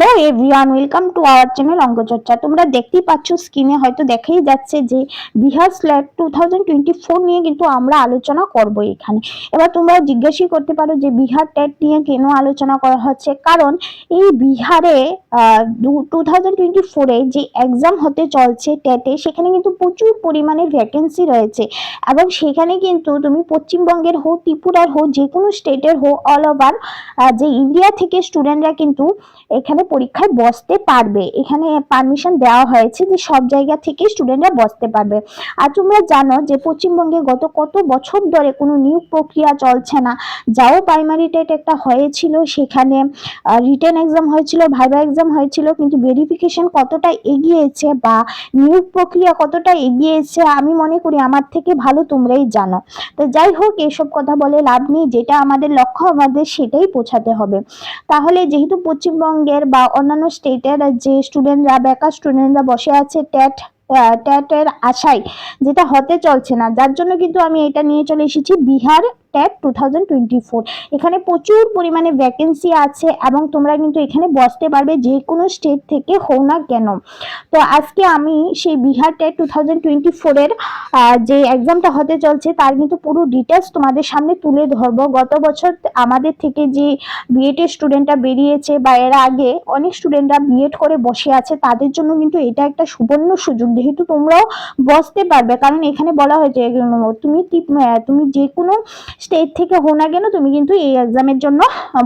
Hello everyone, welcome to our channel Ankacharcha তোমরা দেখতেই পাচ্ছ স্ক্রিনে হয়তো দেখাই যাচ্ছে যে বিহার স্ল্যাট টু থাউজেন্ড টোয়েন্টি ফোর নিয়ে কিন্তু আমরা আলোচনা করব এখানে। এবার তোমরা জিজ্ঞাসা করতে পারো যে বিহার ট্যাট নিয়ে কেন আলোচনা করা হচ্ছে? কারণ এই বিহারে টু থাউজেন্ড টোয়েন্টি ফোরে যে এক্সাম হতে চলছে ট্যাটে সেখানে কিন্তু প্রচুর পরিমাণে ভ্যাকেন্সি রয়েছে। এবং সেখানে কিন্তু তুমি পশ্চিমবঙ্গের হোক, ত্রিপুরার হোক যে কোনো স্টেটের হোক অল ওভার যে ইন্ডিয়া থেকে স্টুডেন্টরা কিন্তু এখানে পরীক্ষায় বসতে পারবে। এখানে পারমিশন দেওয়া হয়েছে যে সব জায়গা থেকে স্টুডেন্টরা বসতে পারবে। আর তোমরা জানো যে পশ্চিমবঙ্গে গত কত বছর ধরে কোনো নিয়োগ প্রক্রিয়া চলছে না। যাও প্রাইমারি টেট একটা হয়েছিল, সেখানে রিটেন এক্সাম হয়েছিল ভাইবা এক্সাম হয়েছিল, কিন্তু ভেরিফিকেশন কতটা এগিয়েছে বা নিয়োগ প্রক্রিয়া কতটা এগিয়েছে আমি মনে করি আমার থেকে ভালো তোমরাই জানো। তো যাই হোক, এসব কথা বলে লাভ নেই, যেটা আমাদের লক্ষ্য আমাদের সেটাই পৌঁছাতে হবে। তাহলে যেহেতু পশ্চিমবঙ্গের বা অন্যান্য স্টেটের যে স্টুডেন্টরা বেকার স্টুডেন্টরা বসে আছে ট্যাট ট্যাটের আশায়, যেটা হতে চলছে না। যার জন্য কিন্তু আমি এটা নিয়ে চলে এসেছি বিহার ট্যাট টু এখানে প্রচুর পরিমাণে ভ্যাকেন্সি আছে এবং তোমরা কিন্তু এখানে বসতে পারবে যে কোনো স্টেট থেকে হোক না কেন। তো আজকে আমি সেই Bihar TET two thousand twenty ফোরের যে এক্সামটা হতে চলছে তার কিন্তু পুরো ডিটেলস তোমাদের সামনে তুলে ধরবো। গত বছর আমাদের থেকে যে বিএড এর স্টুডেন্টরা বেরিয়েছে বা এর আগে অনেক স্টুডেন্টরা বিএড করে বসে আছে, তাদের জন্য কিন্তু এটা একটা সুবর্ণ সুযোগ। যেহেতু তোমরাও বসতে পারবে, কারণ এখানে বলা হয়েছে তুমি তুমি যে কোনো স্টেট থেকে হো না কেন তুমি কিন্তু এই এক্সামের জন্য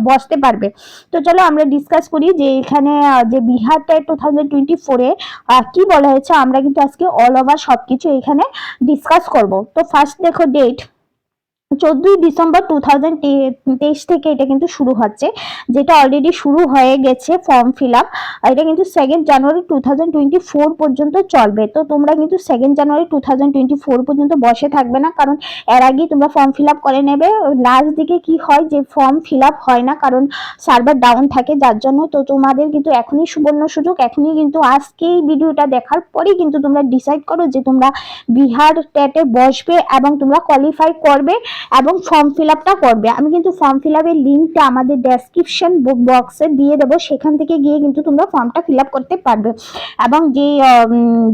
বসতে পারবে। তো চলো আমরা ডিসকাস করি যে এখানে যে বিহারটা টু থাউজেন্ড টোয়েন্টি ফোরে কি বলা হয়েছে, আমরা কিন্তু আজকে অল ওভার সব কিছু এখানে ডিসকাস করব। তো ফার্স্ট দেখো ডেট চোদ্দই ডিসেম্বর টু থাউজেন্ড তেইশ থেকে এটা কিন্তু শুরু হচ্ছে, যেটা অলরেডি শুরু হয়ে গেছে ফর্ম ফিল আপ এটা কিন্তু second January two thousand twenty four পর্যন্ত চলবে। তো তোমরা কিন্তু second January two thousand twenty four পর্যন্ত বসে থাকবে না, কারণ এর আগেই তোমরা ফর্ম ফিল আপ করে নেবে। লাস্ট দিকে কি হয় যে ফর্ম ফিল আপ হয় না, কারণ সার্ভার ডাউন থাকে, যার জন্য তো তোমাদের কিন্তু এখনই সুবর্ণ সুযোগ, এখনই কিন্তু আজকেই ভিডিওটা দেখার পরেই কিন্তু তোমরা ডিসাইড করো যে তোমরা বিহার টেটে বসবে এবং তোমরা কোয়ালিফাই করবে। এবং ফর্ম ফিল আপটা করবে। আমি কিন্তু ফর্ম ফিল আপের লিঙ্কটা আমাদের ডেসক্রিপশন বক্সে দিয়ে দেবো। সেখান থেকে গিয়ে কিন্তু তোমরা ফর্মটা ফিল আপ করতে পারবে। এবং যে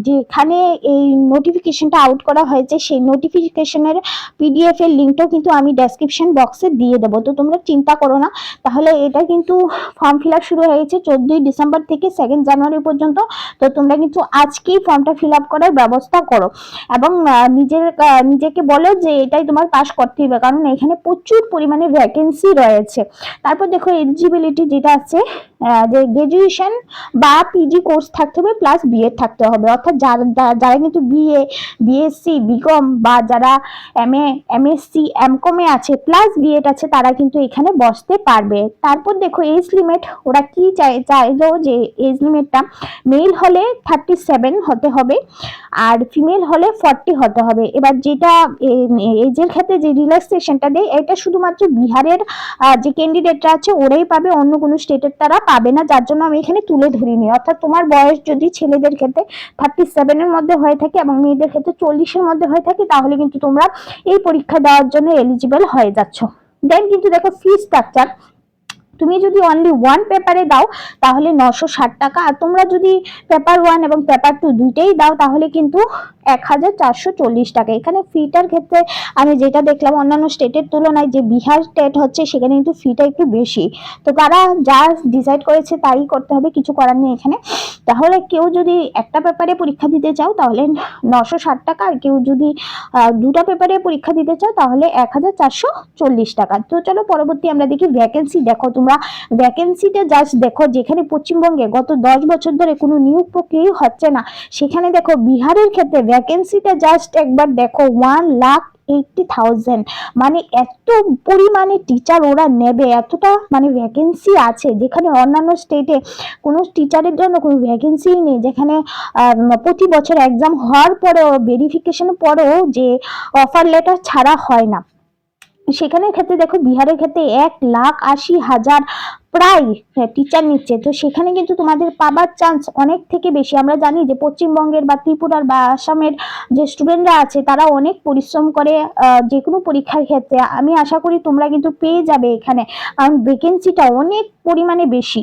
যেখানে এই নোটিফিকেশনটা আউট করা হয়েছে, সেই নোটিফিকেশনের পিডিএফ এর লিঙ্কটাও কিন্তু আমি ডেসক্রিপশন বক্সে দিয়ে দেবো। তো তোমরা চিন্তা করো না। তাহলে এটা কিন্তু ফর্ম ফিল আপ শুরু হয়েছে চোদ্দই ডিসেম্বর থেকে সেকেন্ড জানুয়ারি পর্যন্ত। তো তোমরা কিন্তু আজকেই ফর্মটা ফিল আপ করার ব্যবস্থা করো। এবং নিজের নিজেকে বলো যে এটাই তোমার পাস করতে হবে কারণ এখানে প্রচুর পরিমাণে ভ্যাকেন্সি রয়েছে। তারপর দেখো এলিজিবিলিটি যেটা আছে যে গ্রাজুয়েশন বা পিজি কোর্স থাকতে হবে প্লাস বিএড থাকতে হবে। অর্থাৎ যারা যারা কিন্তু বিএ বিএসসি বিকম বা যারা এম এ এমএসসি এমকমে আছে প্লাস বিএড আছে, তারা কিন্তু এখানে বসতে পারবে। তারপর দেখো এজ লিমিট ওরা কি চাই, চাইলো যে এজ লিমিটটা মেল হলে থার্টি সেভেন হতে হবে আর ফিমেল হলে ফর্টি হতে হবে। এবার যেটা এজের ক্ষেত্রে যে রিল্যাক্সেশনটা দেয়, এটা শুধুমাত্র বিহারের যে ক্যান্ডিডেটরা আছে, ওরাই পাবে। অন্য কোনো স্টেটের তারা পাবে না, যার জন্য আমি এখানে তুলে ধরিনি। অর্থাৎ তোমার বয়স যদি ছেলেদের ক্ষেত্রে থার্টি সেভেনের মধ্যে হয়ে থাকে এবং মেয়েদের ক্ষেত্রে চল্লিশের মধ্যে হয়ে থাকে, তাহলে কিন্তু তোমরা এই পরীক্ষা দেওয়ার জন্য এলিজিবল হয়ে যাচ্ছ। দেন কিন্তু দেখো ফি স্ট্রাকচার তুমি যদি অনলি ওয়ান পেপারে দাও, তাহলে নশো ষাট টাকা। আর তোমরা যদি পেপার ওয়ান এবং পেপার টু দুইটাই দাও, তাহলে কিন্তু এক হাজার চারশো চল্লিশ টাকা। এখানে ফিটার ক্ষেত্রে আমি যেটা দেখলাম অন্যান্য স্টেটের তুলনায় যে বিহার স্টেট হচ্ছে, সেখানে কিন্তু ফিটা একটু বেশি। তো তারা যা ডিসাইড করেছে তাই করতে হবে, কিছু করার নেই এখানে। তাহলে কেউ যদি একটা পেপারে পরীক্ষা দিতে চাও, তাহলে নশো ষাট টাকা। আর কেউ যদি দুটা পেপারে পরীক্ষা দিতে চাও, তাহলে এক হাজার চারশো চল্লিশ টাকা। তো চলো পরবর্তী আমরা দেখি ভ্যাকেন্সি দেখো তোমরা। ভ্যাকেন্সিটা জাস্ট দেখো, যেখানে পশ্চিমবঙ্গে গত দশ বছর ধরে কোনো নিয়োগ প্রক্রিয়া হচ্ছে না। সেখানে দেখো বিহারের ক্ষেত্রে ভ্যাকেন্সিটা জাস্ট একবার দেখো ওয়ান লাখ এইটটি থাউজেন্ড মানে এত পরিমাণে টিচার ওরা নেবে, এতটা মানে ভ্যাকেন্সি আছে, যেখানে অন্যান্য স্টেটে কোনো টিচারের জন্য কোনো ভ্যাকেন্সি নেই, যেখানে প্রতি বছর এক্সাম হওয়ার পরেও ভেরিফিকেশন পরেও যে অফার লেটার ছাড়া হয় না। সেখানের ক্ষেত্রে দেখো বিহারের ক্ষেত্রে এক লাখ আশি হাজার প্রায় টিচার নিচ্ছে। তো সেখানে কিন্তু তোমাদের পাবার চান্স অনেক থেকে বেশি। আমরা জানি যে পশ্চিমবঙ্গের বা ত্রিপুরার বা আসামের যে স্টুডেন্টরা আছে, তারা অনেক পরিশ্রম করে যে কোনো পরীক্ষার ক্ষেত্রে। আমি আশা করি তোমরা কিন্তু পেয়ে যাবে এখানে। কারণ ভ্যাকেন্সিটা অনেক পরিমাণে বেশি।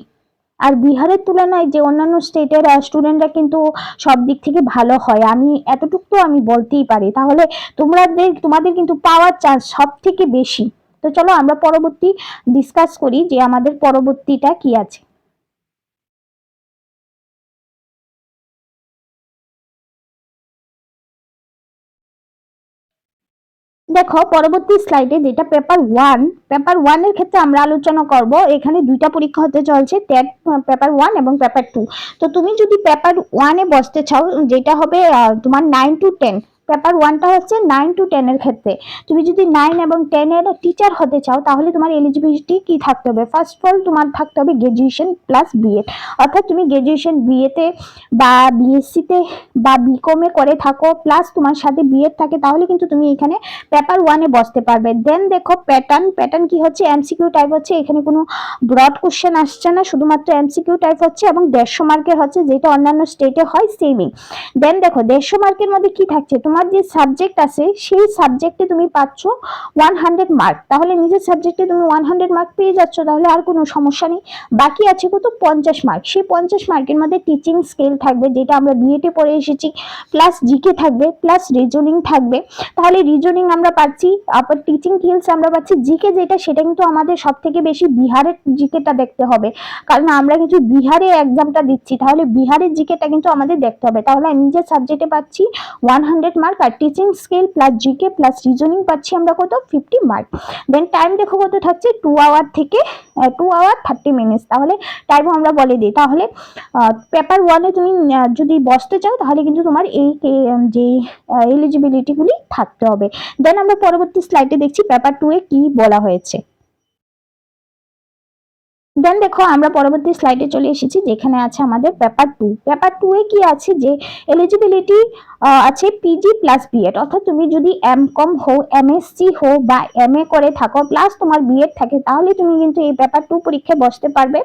আর বিহারের তুলনায় যে অন্যান্য স্টেটের স্টুডেন্টরা কিন্তু সব দিক থেকে ভালো হয়। আমি এতটুকু তো আমি বলতেই পারি। তাহলে তোমরা তোমাদের কিন্তু পাওয়ার চান্স সব থেকে বেশি। তো চলো আমরা পরবর্তী ডিসকাস করি যে আমাদের পরবর্তীটা কি আছে। দেখো, পরবর্তী স্লাইডে যেটা পেপার ওয়ান পেপার ওয়ানের ক্ষেত্রে আমরা আলোচনা করব, এখানে দুইটা পরীক্ষা হতে চলছে ট্যাট পেপার ওয়ান এবং পেপার টু তো তুমি যদি পেপার ওয়ানে বসতে চাও, যেটা হবে তোমার নাইন টু টেন পেপার ওয়ানটা হচ্ছে নাইন টু টেনের ক্ষেত্রে। তুমি যদি নাইন এবং টেনের টিচার হতে চাও, তাহলে তোমার এলিজিবিলিটি কি থাকতে হবে? ফার্স্ট অফ অল তোমার থাকতে হবে গ্রাজুয়েশন প্লাস বিএড অর্থাৎ তুমি গ্রাজুয়েশন বিএতে বা বিএসসিতে বা বিকমে করে থাকো প্লাস তোমার সাথে বিএড থাকে, তাহলে কিন্তু তুমি এখানে পেপার ওয়ানে বসতে পারবে। দেন দেখো প্যাটার্ন প্যাটার্ন কি হচ্ছে? এমসিকিউ টাইপ হচ্ছে, এখানে কোনো ব্রড কোশ্চেন আসছে না, শুধুমাত্র এমসিকিউ টাইপ হচ্ছে এবং দেড়শো মার্কের হচ্ছে, যেটা অন্যান্য স্টেটে হয় সেমই দেন দেখো, দেড়শো মার্কের মধ্যে কি থাকছে? তোমার যে সাবজেক্ট আছে, সেই সাবজেক্টে তুমি পাচ্ছ ওয়ান হান্ড্রেড মার্ক তাহলে নিজের সাবজেক্টে তুমি ওয়ান হান্ড্রেড মার্ক পেয়ে যাচ্ছ, তাহলে আর কোনো সমস্যা নেই। বাকি আছে কত? পঞ্চাশ মার্ক সেই পঞ্চাশ মার্কের মধ্যে টিচিং স্কেল থাকবে, যেটা আমরা বিএটে পড়ে এসেছি প্লাস জিকে থাকবে প্লাস রিজনিং থাকবে। তাহলে রিজনিং আমরা পাচ্ছি আবার টিচিং স্কিলস আমরা পাচ্ছি। জিকে যেটা, সেটা কিন্তু আমাদের সব থেকে বেশি বিহারের জিকেটা দেখতে হবে। কারণ আমরা কিছু বিহারে এক্সামটা দিচ্ছি, তাহলে বিহারের জিকেটা কিন্তু আমাদের দেখতে হবে। তাহলে নিজের সাবজেক্টে পাচ্ছি ওয়ান হান্ড্রেড মার্ক আর teaching scale plus GK plus reasoning পাচ্ছি আমরা কত? ফিফটি মার্ক দেন টাইম দেখো কত থাকছে? টু আওয়ার থেকে টু আওয়ার থার্টি মিনিটস তাহলে টাইমও আমরা বলে দিই। তাহলে পেপার ওয়ানে তুমি যদি বসতে চাও তাহলে কিন্তু তোমার এই, যে এলিজিবিলিটিগুলি থাকতে হবে। দেন আমরা পরবর্তী স্লাইডে দেখছি পেপার টু এ কি বলা হয়েছে। দেন দেখো, আমরা পরবর্তী স্লাইডে চলে এসেছি, যেখানে আছে আমাদের পেপার টু পেপার টু এ কি আছে যে এলিজিবিলিটি আছে পিজি প্লাস বিএড অর্থাৎ তুমি যদি এম কম হো এমএসসি হো বা এম এ করে থাকো প্লাস তোমার বিএড থাকে, তাহলে তুমি কিন্তু এই পেপার টু পরীক্ষায় বসতে পারবে,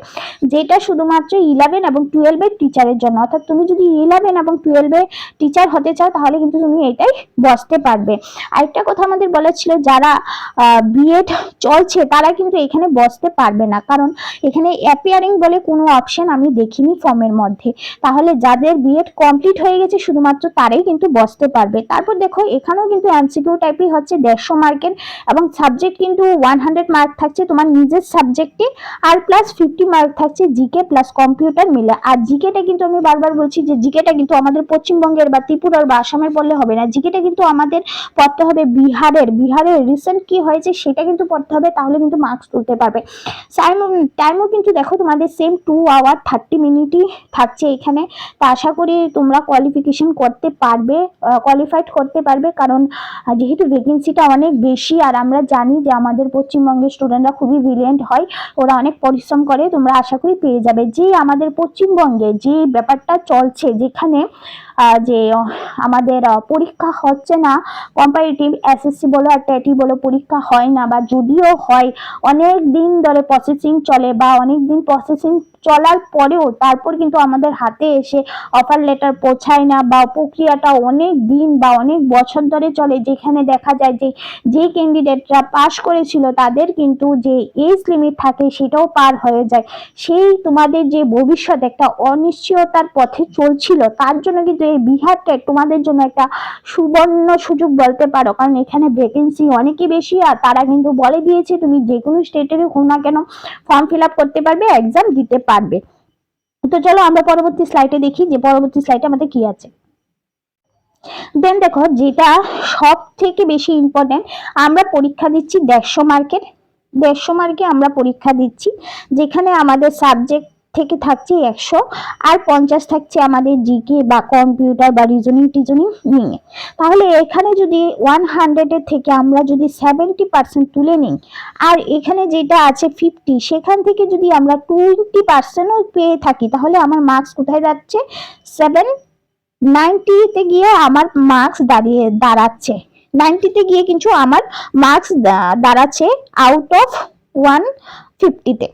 যেটা শুধুমাত্র ইলেভেন এবং টুয়েলভের টিচারের জন্য। অর্থাৎ তুমি যদি ইলেভেন এবং টুয়েলভে টিচার হতে চাও, তাহলে কিন্তু তুমি এটাই বসতে পারবে। আরেকটা কথা আমাদের বলা ছিল, যারা বিএড চলছে, তারা কিন্তু এখানে বসতে পারবে না। কারণ এখানে অ্যাপিয়ারিং বলে কোনো অপশন আমি দেখিনি ফর্মের মধ্যে। তাহলে যাদের বিএড কমপ্লিট হয়ে গেছে শুধুমাত্র তারাই কিন্তু বসতে পারবে। তারপর দেখো, এখানেও কিন্তু এমসিকিউ টাইপই হচ্ছে দেড়শো মার্কের এবং সাবজেক্ট কিন্তু ওয়ান হান্ড্রেড মার্ক থাকছে তোমার নিজের সাবজেক্টে আর প্লাস ফিফটি মার্ক থাকছে জিকে প্লাস কম্পিউটার মিলে। আর জিকেটা কিন্তু আমি বারবার বলছি যে জিকেটা কিন্তু আমাদের পশ্চিমবঙ্গের বা ত্রিপুরার বা আসামের বললে হবে না। জিকেটা কিন্তু আমাদের পড়তে হবে বিহারের। বিহারের রিসেন্ট কি হয়েছে সেটা কিন্তু পড়তে হবে, তাহলে কিন্তু মার্কস তুলতে পারবে। টাইমও কিন্তু দেখো তোমাদের সেম টু আওয়ার থার্টি মিনিটই থাকছে এখানে। তা আশা করি তোমরা কোয়ালিফিকেশন করতে পারবে কোয়ালিফাইড করতে পারবে। কারণ যেহেতু ভ্যাকেন্সিটা অনেক বেশি, আর আমরা জানি যে আমাদের পশ্চিমবঙ্গের স্টুডেন্টরা খুবই ব্রিলিয়েন্ট হয়, ওরা অনেক পরিশ্রম করে, তোমরা আশা করি পেয়ে যাবে। যে আমাদের পশ্চিমবঙ্গে যে ব্যাপারটা চলছে, যেখানে যে আমাদের পরীক্ষা হচ্ছে না কম্পারেটিভ এসএসসি বলো আর টেটি বলো, পরীক্ষা হয় না বা যদিও হয়, অনেক দিন ধরে প্রসেসিং চলে বা অনেক দিন প্রসেসিং চলার পরেও তারপর কিন্তু আমাদের হাতে এসে অফার লেটার পৌঁছায় না বা প্রক্রিয়াটা অনেক দিন বা অনেক বছর ধরে চলে। যেখানে দেখা যায় যে যে ক্যান্ডিডেটরা পাশ করেছিল, তাদের কিন্তু যে এজ লিমিট থাকে সেটাও পার হয়ে যায়। সেই তোমাদের যে ভবিষ্যৎ একটা অনিশ্চয়তার পথে চলছিল, তার জন্য কিন্তু এই বিহারটা তোমাদের জন্য একটা সুবর্ণ সুযোগ বলতে পারো। কারণ এখানে ভ্যাকেন্সি অনেকই বেশি আর তারা কিন্তু বলে দিয়েছে, তুমি যে কোনো স্টেটেরই হোক না কেন ফর্ম ফিল আপ করতে পারবে এক্সাম দিতে পারবে। তো চলো আমরা পরবর্তী স্লাইডে দেখি যে পরবর্তী স্লাইডে আমাদের কি আছে। দেন দেখো, যেটা সব থেকে বেশি ইম্পর্টেন্ট আমরা পরীক্ষা দিচ্ছি দেড়শো মার্কের দেড়শো মার্কে আমরা পরীক্ষা দিচ্ছি, যেখানে আমাদের সাবজেক্ট থেকে থাকছে একশো, আর পঞ্চাশ থাকছে আমাদের জিকে বা কম্পিউটার বা রিজনিং টিজনিং নিয়ে। তাহলে এখানে যদি ওয়ান হান্ড্রেডের থেকে আমরা যদি সেভেন্টি পার্সেন্ট তুলে নিই, আর এখানে যেটা আছে ফিফটি সেখান থেকে যদি আমরা টোয়েন্টি পার্সেন্টও পেয়ে থাকি, তাহলে আমার মার্কস কোথায় যাচ্ছে? সেভেন নাইনটিতে গিয়ে আমার মার্কস দাঁড়িয়ে, দাঁড়াচ্ছে। নাইনটিতে গিয়ে কিন্তু আমার মার্কস দাঁড়াচ্ছে আউট অফ ওয়ান ফিফটিতে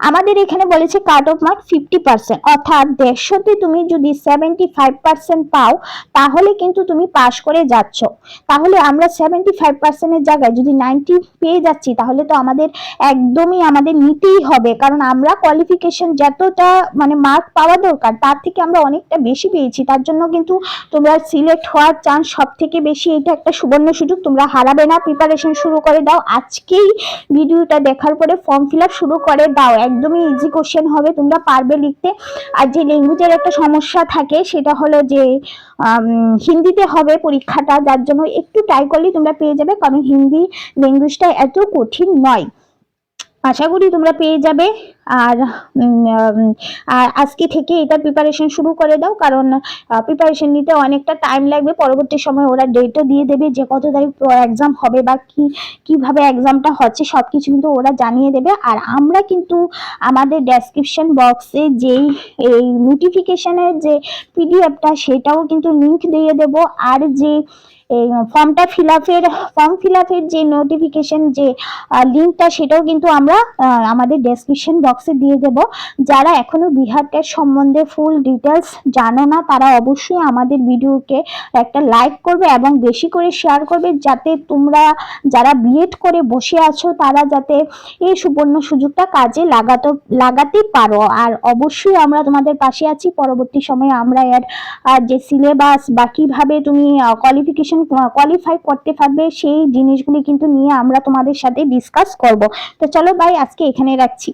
আমাদের এখানে বলেছে cut off mark fifty percent অর্থাৎ দেড়শোতে তুমি যদি সেভেন্টি ফাইভ পার্সেন্ট পাও, তাহলে কিন্তু তুমি পাস করে যাচ্ছ। তাহলে আমরা সেভেন্টি ফাইভ পার্সেন্টের জায়গায় যদি নাইনটি পেয়ে যাচ্ছি, তাহলে তো আমাদের একদমই আমাদের নিতেই হবে, কারণ আমরা কোয়ালিফিকেশন যতটা মানে মার্ক পাওয়া দরকার, তার থেকে আমরা অনেকটা বেশি পেয়েছি। তার জন্য কিন্তু তোমরা সিলেক্ট হওয়ার চান্স সব থেকে বেশি, এটা একটা সুবর্ণ সুযোগ। তোমরা হারাবে না প্রিপারেশন শুরু করে দাও। আজকেই ভিডিওটা দেখার পরে ফর্ম ফিল শুরু করে দাও। একদমই ইজি কোশ্চেন হবে, তোমরা পারবে লিখতে। আর যে ল্যাঙ্গুয়েজের একটা সমস্যা থাকে, সেটা হলো যে হিন্দিতে হবে পরীক্ষাটা, যার জন্য একটু ট্রাই করলেই তোমরা পেয়ে যাবে, কারণ হিন্দি ল্যাঙ্গুয়েজটা এত কঠিন নয়। আশা করি তোমরা পেয়ে যাবে। আর আর আজকে থেকে এটা প্রিপারেশন শুরু করে দাও, কারণ প্রিপারেশন নিতে অনেকটা টাইম লাগবে। পরবর্তী সময় ওরা ডেটও দিয়ে দেবে যে কত তারিখ এক্সাম হবে বা কি, কীভাবে এক্সামটা হচ্ছে সব কিছু কিন্তু ওরা জানিয়ে দেবে। আর আমরা কিন্তু আমাদের ডেসক্রিপশন বক্সে যেই, এই নোটিফিকেশনের যে পিডিএফটা সেটাও কিন্তু লিঙ্ক দিয়ে দেব। আর যে, এই ফর্মটা ফিল আপের ফর্ম ফিল আপের যে নোটিফিকেশন যে লিঙ্কটা সেটাও কিন্তু আমরা আমাদের ডেসক্রিপশন বক্সে দিয়ে দেব। যারা এখনও বিহার সম্বন্ধে ফুল ডিটেলস জানো না, তারা অবশ্যই আমাদের ভিডিওকে একটা লাইক করবে এবং বেশি করে শেয়ার করবে, যাতে তোমরা যারা বিএড করে বসে আছো, তারা যাতে এই সুবর্ণ সুযোগটা কাজে লাগাতে লাগাতে পারো। আর অবশ্যই আমরা তোমাদের পাশে আছি। পরবর্তী সময়ে আমরা এর যে সিলেবাস বা কীভাবে তুমি কোয়ালিফিকেশন কোয়ালিফাই করতে পারবে, সেই জিনিসগুলি কিন্তু নিয়ে আমরা তোমাদের সাথে ডিসকাস করব। তো চলো ভাই আজকে এখানে রাখছি।